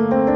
Thank you.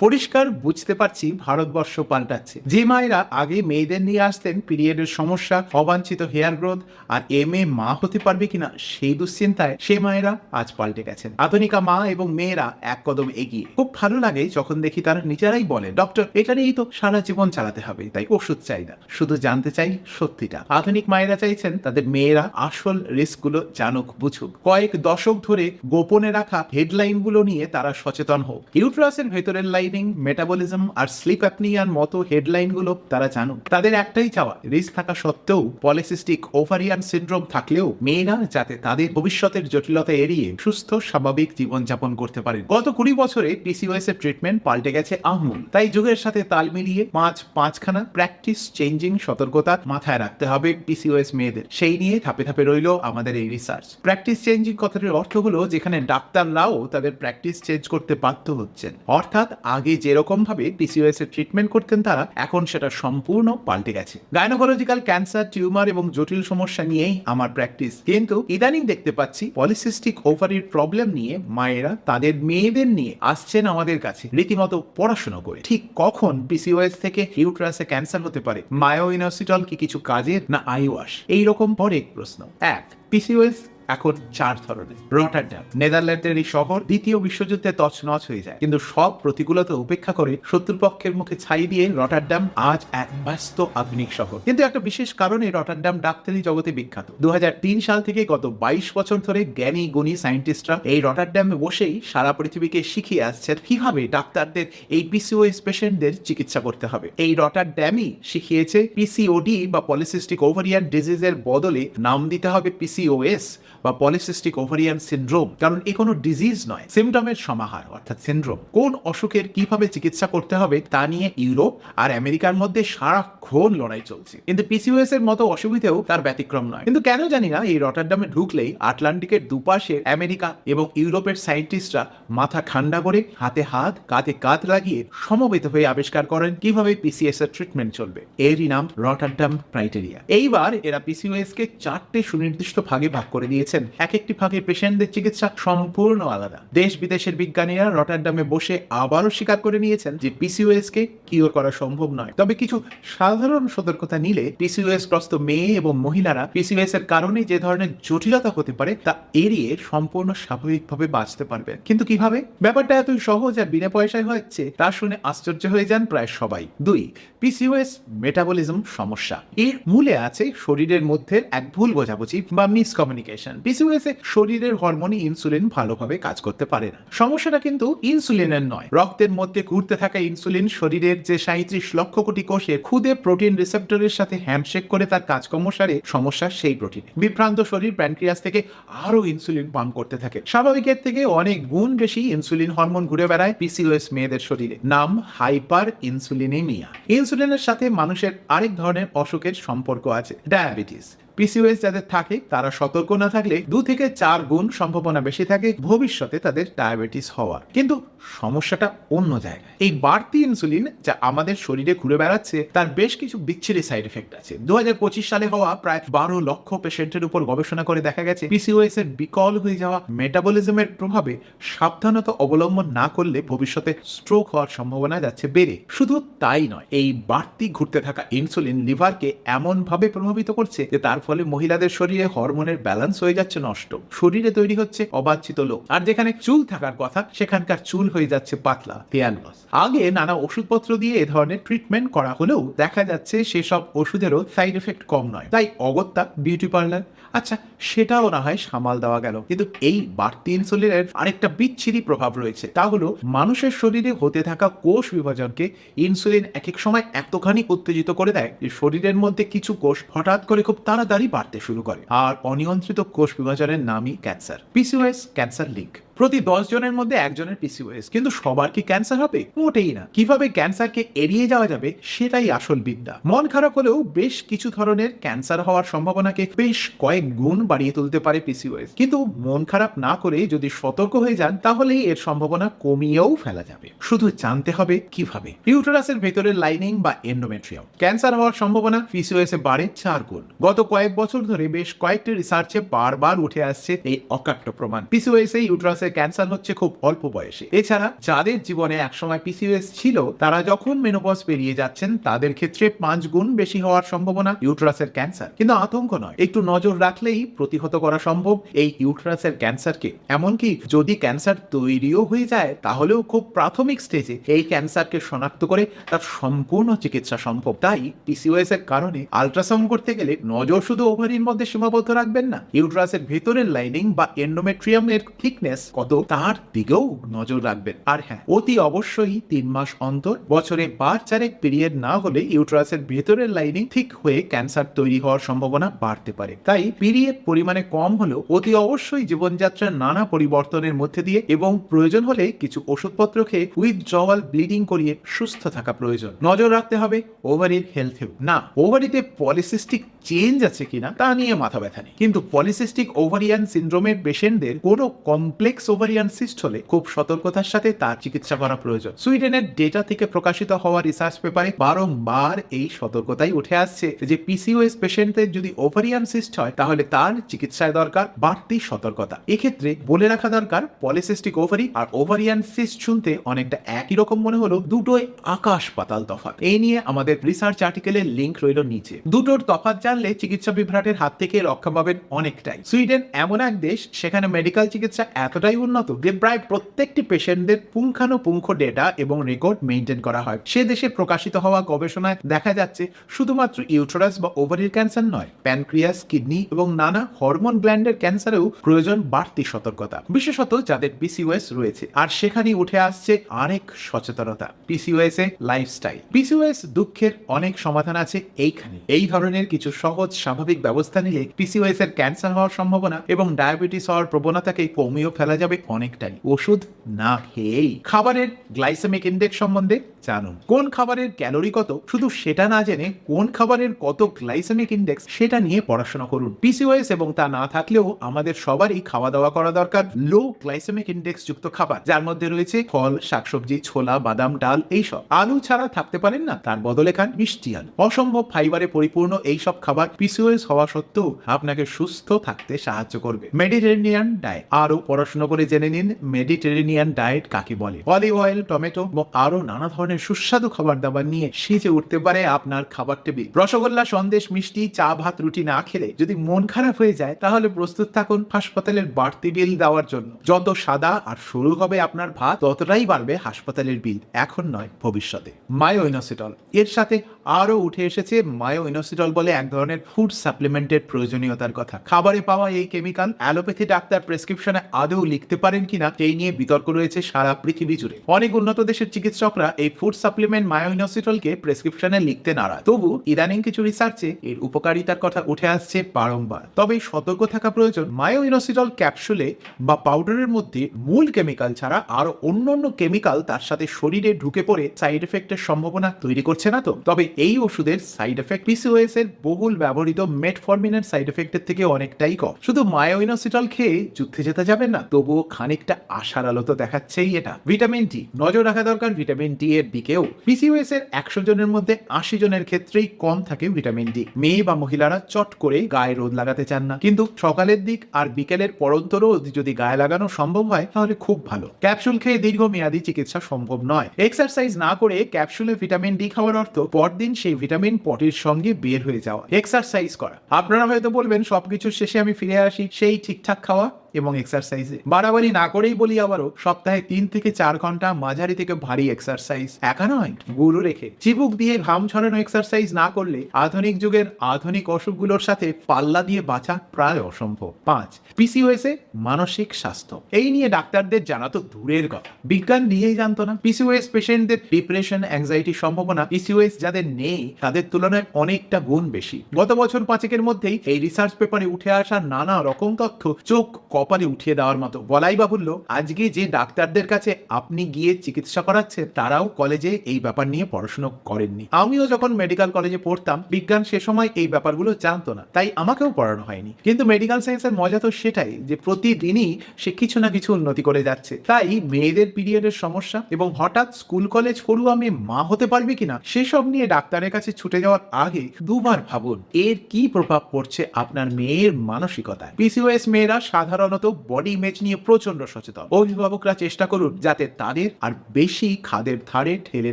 পরিষ্কার বুঝতে পারছি ভারতবর্ষ পাল্টাচ্ছে। যে মায়েরা আগে মেয়েদের নিয়ে আসতেন পিরিয়ডের সমস্যা, অবাঞ্ছিত হেয়ার গ্রোথ, আর এ মা হতে পারবে কিনা সেই দুশ্চিন্তায় সে মায়েরা আজ পাল্টে গেছেন। আধুনিকা মা এবং মেয়েরা এক কদম এগিয়ে। খুব ভালো লাগে যখন দেখি তারা নিজেরাই বলে ডক্টর, এটা নিয়েই তো সারা জীবন চালাতে হবে, তাই ওষুধ চাই না। শুধু জানতে চাই সত্যিটা। আধুনিক মায়েরা চাইছেন তাদের মেয়েরা আসল রিস্কগুলো জানুক, বুঝুক। কয়েক দশক ধরে গোপনে রাখা হেডলাইনগুলো নিয়ে তারা সচেতন হোক। ইউট্রাসের ভেতরের লাইনিং মেটাবলিজম আর স্লিপ অ্যাপনিয়ার মতো হেডলাইনগুলো তারা জানুক। তাদের একটাই চাওয়া রিস্ক থাকা সত্ত্বেও পলিসিস্টিক ওভারিয়ান সিন্ড্রোম থাকলেও মেয়েরা যাতে তাদের ভবিষ্যতের জটিলতা এড়িয়ে সুস্থ, স্বাভাবিক জীবনযাপন করতে পারেন। গত কুড়ি বছরে পিসিওএস এর ট্রিটমেন্ট পাল্টে গেছে আমূল তাই যুগের সাথে তাল মিলিয়ে পাঁচ, পাঁচখানা প্র্যাকটিস চেঞ্জিং সতর্কতা মাথায় রাখতে হবে পিসিওএস মেয়েদের। সেই নিয়ে ধাপে ধাপে রইল আমাদের এই রিসার্চ প্র্যাকটিস চেঞ্জিং কথাটির অর্থ হলো যেখানে ডাক্তাররাও তাদের প্র্যাকটিস চেঞ্জ করতে বাধ্য হচ্ছেন। অর্থাৎ আগে যেরকম ভাবে পিসিওএস এর ট্রিটমেন্ট করতেন তারা, এখন সেটা সম্পূর্ণ পাল্টে গেছে। গাইনোকোলজিক্যাল ক্যান্সার টিউমার এবং জটিল সমস্যা নিয়েই আমার প্র্যাকটিস কিন্তু ইদানিং দেখতে পাচ্ছি পলিসিস্টিক ওভারির প্রবলেম নিয়ে মায়েরা তাদের মেয়েদের নিয়ে আসছেন আমাদের কাছে, রীতিমতো পড়াশোনা করে। ঠিক কখন পিসিওএস থেকে ইউট্রাসে ক্যান্সার হতে পারে? মায়োইনোসিটল কি কিছু কাজের না আইওয়াশ? এইরকম পরে প্রশ্ন। এক পিসিওএস এখন চার ধরনের। রটারডাম, নেদারল্যান্ডের এই শহর দ্বিতীয় বিশ্বযুদ্ধে তছনছ হয়ে যায়। কিন্তু সব প্রতিকূলতা উপেক্ষা করে শত্রুপক্ষের মুখে ছাই দিয়ে রটারডাম আজ এক ব্যস্ত আধুনিক শহর। কিন্তু একটা বিশেষ কারণে রটারডাম ডাক্তারি জগতে বিখ্যাত। দু হাজার তিন সাল থেকে গত বাইশ বছর ধরে জ্ঞানী, গুণী সায়েন্টিস্টরা এই রটারডামে বসেই সারা পৃথিবীকে শিখিয়ে আসছেন কীভাবে ডাক্তারদের এই পিসিওএস পেশেন্টদের চিকিৎসা করতে হবে। এই রটারড্যামই শিখিয়েছে পিসিওডি বা পলিসিস্টিক ওভারিয়ান ডিজিজের বদলে নাম দিতে হবে পিসিওএস বা পলিসিস্টিক ওভারিয়ান সিন্ড্রোম কারণ এ কোনো ডিজিজ নয় সিমটমের সমাহার, অর্থাৎ সিন্ড্রোম কোন অসুখের কীভাবে চিকিৎসা করতে হবে তা নিয়ে ইউরোপ আর আমেরিকার মধ্যে সারাক্ষণ লড়াই চলছে। কিন্তু পিসিওএস এর মতো অসুবিধেও তার ব্যতিক্রম নয়। কিন্তু কেন জানি না, এই রটারডামে ঢুকলেই আটলান্টিকের দুপাশে আমেরিকা এবং ইউরোপের সায়েন্টিস্টরা মাথা ঠান্ডা করে হাতে হাত, কাঁধে কাঁধ লাগিয়ে সমবেত হয়ে আবিষ্কার করেন কীভাবে পিসিএস এর ট্রিটমেন্ট চলবে। এরই নাম রটারডাম ক্রাইটেরিয়া। এইবার এরা পিসিওএস কে চারটে সুনির্দিষ্ট ভাগে ভাগ করে দিয়েছেন এক একটি ভাগে পেশেন্টদের চিকিৎসা সম্পূর্ণ আলাদা। দেশ বিদেশের বিজ্ঞানীরা রটারডামে বসে আবারও স্বীকার করে নিয়েছেন যে পিসিওএস কে কিওর করা সম্ভব নয়। তবে কিছু সাধারণ সতর্কতা নিলে পিসিওএস গ্রস্ত মেয়ে এবং মহিলারা পিসিওএস এর কারণে যে ধরনের জটিলতা হতে পারে তা এড়িয়ে সম্পূর্ণ স্বাভাবিকভাবে বাঁচতে পারবে কিন্তু কীভাবে? ব্যাপারটা এতই সহজ আর বিনা পয়সায় হচ্ছে, তা শুনে আশ্চর্য হয়ে যান প্রায় সবাই। দুই পিসিওএস মেটাবলিজম সমস্যা। এর মূলে আছে শরীরের মধ্যে এক ভুল বোঝাবুঝি বা মিসকমিউনিকেশন পিসিওএস এ শরীরের হরমোন ইনসুলিন ভালোভাবে কাজ করতে পারে না। সমস্যাটা কিন্তু ইনসুলিনের নয়। রক্তের মধ্যে ঘুরতে থাকা ইনসুলিন শরীরের যে সাঁত্রিশ লক্ষ কোটি কোষে খুদে প্রোটিন রিসেপ্টরের সাথে হ্যান্ডশেক করে তার কাজকর্ম সারে সমস্যা সেই প্রোটিনে। বিভ্রান্ত শরীর প্যানক্রিয়াস থেকে আরও ইনসুলিন পাম্প করতে থাকে। স্বাভাবিকের থেকে অনেক গুণ বেশি ইনসুলিন হরমোন ঘুরে বেড়ায় পিসিওএস মেয়েদের শরীরে। নাম হাইপার ইনসুলিনেমিয়া। ইনসুলিনের সাথে মানুষের আরেক ধরনের অসুখের সম্পর্ক আছে, ডায়াবেটিস। পিসিওএস যাদের থাকে, তারা সতর্ক না থাকলে দু থেকে চার গুণ সম্ভাবনা বেশি থাকে ভবিষ্যতে তাদের ডায়াবেটিস হওয়ার। কিন্তু সমস্যাটা অন্য জায়গায়। এই বাড়তি ইনসুলিন যা আমাদের শরীরে ঘুরে বেড়াচ্ছে, তার বেশ কিছু বিচ্ছিরি সাইড এফেক্ট আছে। দুহাজার পঁচিশ সালে হওয়া প্রায় বারো লক্ষ পেশেন্টের উপর গবেষণা করে দেখা গেছে, পিসিওএস এর বিকল হয়ে যাওয়া মেটাবলিজমের প্রভাবে সাবধানতা অবলম্বন না করলে ভবিষ্যতে স্ট্রোক হওয়ার সম্ভাবনা যাচ্ছে বেড়ে। শুধু তাই নয়, এই বাড়তি ঘুরতে থাকা ইনসুলিন লিভারকে এমনভাবে প্রভাবিত করছে যে তার ফলে মহিলাদের শরীরে হরমোনের ব্যালেন্স হয়ে যাচ্ছে নষ্ট। শরীরে তৈরি হচ্ছে অবাঞ্ছিত লোক আর যেখানে চুল থাকার কথা, সেখানকার চুল হয়ে যাচ্ছে পাতলা হেয়ার লস আগে নানা ওষুধপত্র দিয়ে এ ধরনের ট্রিটমেন্ট করা হলেও দেখা যাচ্ছে সেসব ওষুধেরও সাইড এফেক্ট কম নয়। তাই অগত্যা বিউটি পার্লার আচ্ছা সেটাও না হয় সামাল দেওয়া গেল। কিন্তু এই বাড়তি ইনসুলিনের আরেকটা বিচ্ছিরি প্রভাব রয়েছে। তা হলো মানুষের শরীরে হতে থাকা কোষ বিভাজনকে ইনসুলিন এক এক সময় এতখানি উত্তেজিত করে দেয় যে শরীরের মধ্যে কিছু কোষ হঠাৎ করে খুব তাড়াতাড়ি বাড়তে শুরু করে। আর অনিয়ন্ত্রিত কোষ বিভাজনের নামই ক্যান্সার। পিসিওএস ক্যান্সার লিঙ্ক প্রতি দশ জনের মধ্যে একজনের পিসিওএস কিন্তু সবার কি ক্যান্সার হবে? মোটেই না। কীভাবে ক্যান্সারকে এড়িয়ে যাওয়া যাবে, সেটাই আসল বিদ্যা। মন খারাপ হলেও বেশ কিছু ধরনের ক্যান্সার হওয়ার সম্ভাবনাকে বেশ কয়েক গুণ বাড়িয়ে তুলতে পারে পিসিওএস কিন্তু মন খারাপ না করে যদি সতর্ক হয়ে যান, তাহলেই এর সম্ভাবনা কমিয়েও ফেলা যাবে। শুধু জানতে হবে কীভাবে। ইউটেরাসের ভেতরের লাইনিং বা এন্ডোমেট্রিয়াম ক্যান্সার হওয়ার সম্ভাবনা পিসিওএস এ বাড়ে চার গুণ। গত কয়েক বছর ধরে বেশ কয়েকটি রিসার্চে বারবার উঠে আসছে এই অকাট্য প্রমাণ। পিসিওএস এ ইউটেরাসে এর ক্যান্সার হচ্ছে খুব অল্প বয়সে। এছাড়া যাদের জীবনে একসময় পিসিওএস ছিল, তারা যখন মেনোপজ পেরিয়ে যাচ্ছেন, তাদের ক্ষেত্রে পাঁচ গুণ বেশি হওয়ার সম্ভাবনা ইউট্রাসের ক্যান্সার। কিন্তু আতঙ্ক নয়, একটু নজর রাখলেই প্রতিহত করা সম্ভব এই ইউট্রাসের ক্যান্সারকে। এমনকি যদি ক্যান্সার তৈরিও হয়ে যায়, তাহলেও খুব প্রাথমিক স্টেজে এই ক্যান্সারকে শনাক্ত করে তার সম্পূর্ণ চিকিৎসা সম্ভব। তাই পিসিওএস এর কারণে আল্ট্রাসাউন্ড করতে গেলে নজর শুধু ওভারির মধ্যে সীমাবদ্ধ রাখবেন না ইউট্রাসের ভেতরের লাইনিং বা এন্ডোমেট্রিয়ামের থিকনেস কত? তার দিকেও নজর রাখবেন। আর হ্যাঁ অতি অবশ্যই তিন মাস অন্তর, বছরে বার চারেক পিরিয়ড না হলে ইউট্রাসের ভেতরের লাইনিং ঠিক হয়ে ক্যান্সার তৈরি হওয়ার সম্ভাবনা বাড়তে পারে। তাই পিরিয়ড পরিমাণে কম হলেও অতি অবশ্যই জীবনযাত্রার নানা পরিবর্তনের মধ্যে দিয়ে এবং প্রয়োজন হলে কিছু ওষুধপত্র খেয়ে উইথড্রওয়াল ব্লিডিং করিয়ে সুস্থ থাকা প্রয়োজন। নজর রাখতে হবে ওভারির হেলথেও না ওভারিতে পলিসিস্টিক চেঞ্জ আছে কিনা তা নিয়ে মাথা ব্যথা নেই। কিন্তু পলিসিস্টিক ওভারিয়ান সিন্ড্রোমের পেশেন্টদের কোনো কমপ্লেক্স ওভারিয়ান সিস্ট হলে খুব সতর্কতার সাথে তার চিকিৎসা করা প্রয়োজন। সুইডেনের ডেটা থেকে প্রকাশিত হওয়া রিসার্চ পেপারে বারংবার এই সতর্কতাই উঠে আসছে যে পিসিওএস পেশেন্টদের যদি ওভারিয়ান সিস্ট হয়, তাহলে তার চিকিৎসায় দরকার বাড়তি সতর্কতা। এক্ষেত্রে বলে রাখা দরকার পলিসিস্টিক ওভারি আর ওভারিয়ান সিস্ট শুনতে অনেকটা একই রকম মনে হলো দুটোই আকাশ পাতাল তফাৎ। এই নিয়ে আমাদের রিসার্চ আর্টিকেলের লিঙ্ক রইল নিচে। দুটোর তফাৎ জানলে চিকিৎসা বিভ্রাটের হাত থেকে রক্ষা পাবেন অনেকটাই। সুইডেন এমন এক দেশ, সেখানে মেডিকেল চিকিৎসা এতটাই উন্নত, যে প্রায় প্রত্যেকটি পেশেন্টদের পুঙ্খানুপুঙ্খ ডেটা এবং রেকর্ড মেনটেন করা হয়। সে দেশে প্রকাশিত হওয়া গবেষণায় দেখা যাচ্ছে, শুধুমাত্র ইউটেরাস বা ওভারির ক্যান্সার নয় প্যানক্রিয়াস কিডনি এবং নানা হরমোন গ্ল্যান্ডের ক্যান্সারেও প্রয়োজন বাড়তি সতর্কতা। বিশেষত যাদের পিসিওএস রয়েছে, আর সেখানেই উঠে আসছে আরেক সচেতনতা পিসিওএস এ লাইফস্টাইল পিসিওএস দুঃখের অনেক সমাধান আছে এইখানে। এই ধরনের কিছু সহজ, স্বাভাবিক ব্যবস্থা নিলে পিসিওএস এর ক্যান্সার হওয়ার সম্ভাবনা এবং ডায়াবেটিস হওয়ার প্রবণতাকে কমিয়েও ফেলা যাবে অনেকটাই। ওষুধ না খেয়েই। খাবারের গ্লাইসেমিক ইন্ডেক্স সম্বন্ধে জানুন। কোন খাবারের ক্যালোরি কত? শুধু সেটা না জেনে কোন খাবারের কত গ্লাইসেমিক ইন্ডেক্স সেটা নিয়ে পড়াশোনা করুন। পিসিওএস এবং তা না থাকলেও আমাদের সবারই খাওয়া দাওয়া করা দরকার। লো গ্লাইসেমিক ইন্ডেক্স যুক্ত খাবার যার মধ্যে রয়েছে ফল শাকসবজি ছোলা বাদাম ডাল এইসব। আলু ছাড়া থাকতে পারেন না তার বদলে খান মিষ্টি আলু। অসম্ভব ফাইবারে পরিপূর্ণ এইসব খাবার পিসিওএস হওয়া সত্ত্বেও আপনাকে সুস্থ থাকতে সাহায্য করবে। মেডিটেরেনিয়ান ডায়েট আরও পড়াশোনা করে জেনে নিন, মেডিটেরেনিয়ান ডায়েট কাকে বলে? অলিভ অয়েল, টমেটো, এবং আরও নানা ধরনের সুস্বাদু খাবার দাবার নিয়ে সেজে উঠতে পারে আপনার খাবার টেবিল। রসগোল্লা, সন্দেশ, মিষ্টি, চা, ভাত, রুটি না খেলে যদি মন খারাপ হয়ে যায়, তাহলে প্রস্তুত থাকুন হাসপাতালের বাড়তি বিল দেওয়ার জন্য। যত সাদা আর সরু হবে আপনার ভাত, ততটাই বাড়বে হাসপাতালের বিল। এখন নয়, ভবিষ্যতে। মায়োইনোসিটল, এর সাথে আরও উঠে এসেছে মায়ো মায়োইনোসিটল বলে এক ধরনের ফুড সাপ্লিমেন্টের প্রয়োজনীয়তার কথা। খাবারে পাওয়া এই কেমিক্যাল অ্যালোপ্যাথি ডাক্তার প্রেসক্রিপশনে আদৌ লিখতে পারেন কিনা, সেই নিয়ে বিতর্ক রয়েছে সারা পৃথিবী জুড়ে। অনেক উন্নত দেশের চিকিৎসকরা এই ফুড সাপ্লিমেন্ট মায়ো মায়োইনোসিটলকে প্রেসক্রিপশনে লিখতে নারাজ। তবু ইদানিং কিছু রিসার্চে এর উপকারিতার কথা উঠে আসছে বারংবার। তবে সতর্ক থাকা প্রয়োজন মায়ো মায়োইনোসিটল ক্যাপসুলে বা পাউডারের মধ্যে মূল কেমিক্যাল ছাড়া আরও অন্যান্য কেমিক্যাল তার সাথে শরীরে ঢুকে পড়ে সাইড এফেক্টের সম্ভাবনা তৈরি করছে না তো? তবে এই ওষুধের সাইড এফেক্ট পিসিওএস এর বহুল ব্যবহৃত মেটফরমিনের সাইড এফেক্টের থেকে অনেকটাই কম। শুধু মায়োইনোসিটল খেয়ে যুদ্ধে যেতে যাবে না, তবুও খানিকটা আশার আলো তো দেখাচ্ছেই এটা। ভিটামিন ডি নজর রাখা দরকার ভিটামিন ডি এর দিকেও। পিসিওএস এর একশো জনের মধ্যে আশি জনের ক্ষেত্রেই কম থাকে ভিটামিন ডি মেয়ে বা মহিলারা চট করে গায়ে রোদ লাগাতে চান না। কিন্তু সকালের দিক আর বিকেলের পরন্ত রোদ যদি গায়ে লাগানো সম্ভব হয়, তাহলে খুব ভালো। ক্যাপসুল খেয়ে দীর্ঘমেয়াদী চিকিৎসা সম্ভব নয়। এক্সারসাইজ না করে ক্যাপসুলে ভিটামিন ডি খাওয়ার অর্থ পরদিন সেই ভিটামিন পটির সঙ্গে বের হয়ে যাওয়া। এক্সারসাইজ করা। আপনারা হয়তো বলবেন, সবকিছুর শেষে আমি ফিরে আসি সেই ঠিকঠাক খাওয়া? এবং এক্সারসাইজে বাড়াবাড়ি না করেই বলি আবারও, সপ্তাহে তিন থেকে চার ঘণ্টা মাঝারি থেকে ভারী এক্সারসাইজ একা নয়, গুরু রেখে। চিবুক দিয়ে ঘাম ছড়ানো এক্সারসাইজ না করলে আধুনিক যুগের আধুনিক অসুখগুলোর সাথে পাল্লা দিয়ে বাঁচা প্রায় অসম্ভব। পাঁচ পিসিওএস মানসিক স্বাস্থ্য। এই নিয়ে ডাক্তারদের জানা তো দূরের কথা। বিজ্ঞান নিয়েই জানতো না। পিসিওএস পেশেন্টদের ডিপ্রেশন অ্যাংজাইটির সম্ভাবনা পিসিওএস যাদের নেই, তাদের তুলনায় অনেকটা গুণ বেশি। গত বছর পাঁচেকের মধ্যেই এই রিসার্চ পেপারে উঠে আসা নানা রকম তথ্য চোখ কপালে উঠিয়ে দেওয়ার মতো। বলাই বাহুল্য, আজকে যে ডাক্তারদের কাছে আপনি গিয়ে চিকিৎসা করাচ্ছেন, তারাও কলেজে এই ব্যাপার নিয়ে পড়াশোনা করেননি। আমিও যখন মেডিকেল কলেজে পড়তাম, বিজ্ঞান সে সময় এই ব্যাপারগুলো জানতো না, তাই আমাকেও পড়ানো হয়নি। কিন্তু মেডিকেল সায়েন্সের মজা তো সেটাই যে প্রতিদিনই সে কিছু না কিছু উন্নতি করে যাচ্ছে। তাই মেয়েদের পিরিয়ডের সমস্যা এবং হঠাৎ স্কুল কলেজ পড়ুয়া মেয়ে মা হতে পারবে কিনা, সেসব নিয়ে ডাক্তারের কাছে ছুটে যাওয়ার আগে দুবার ভাবুন, এর কি প্রভাব পড়ছে আপনার মেয়ের মানসিকতায়? পিসিওএস মেয়েরা সাধারণ সাধারণত বডি ইমেজ নিয়ে প্রচণ্ড সচেতন। অভিভাবকরা চেষ্টা করুন যাতে তাদের আর বেশি খাদের ধারে ঠেলে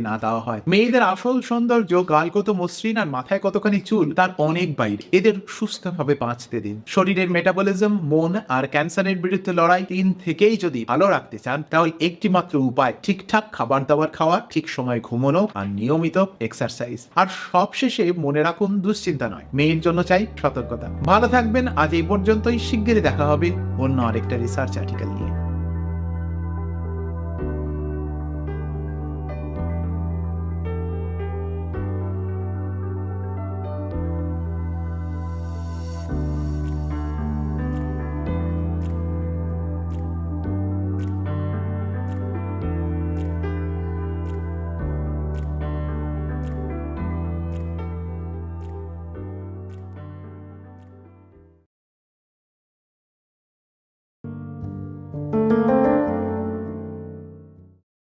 না দেওয়া হয়। মেয়েদের আসল সৌন্দর্য, গাল কত মসৃণ আর মাথায় কতখানি চুল, তার অনেক বাইরে। এদের সুস্থভাবে বাঁচতে দিন। শরীরের মেটাবলিজম মন আর ক্যান্সারের বিরুদ্ধে লড়াই তিন থেকেই যদি ভালো রাখতে চান, তাহলে একটি মাত্র উপায়, ঠিকঠাক খাবার দাবার খাওয়া, ঠিক সময় ঘুমানো আর নিয়মিত এক্সারসাইজ আর সবশেষে মনে রাখুন, দুশ্চিন্তা নয়। মেয়ের জন্য চাই সতর্কতা। ভালো থাকবেন। আজ এই পর্যন্তই। শিগগিরই দেখা হবে অন্য আরেকটা রিসার্চ আর্টিকেল নিয়ে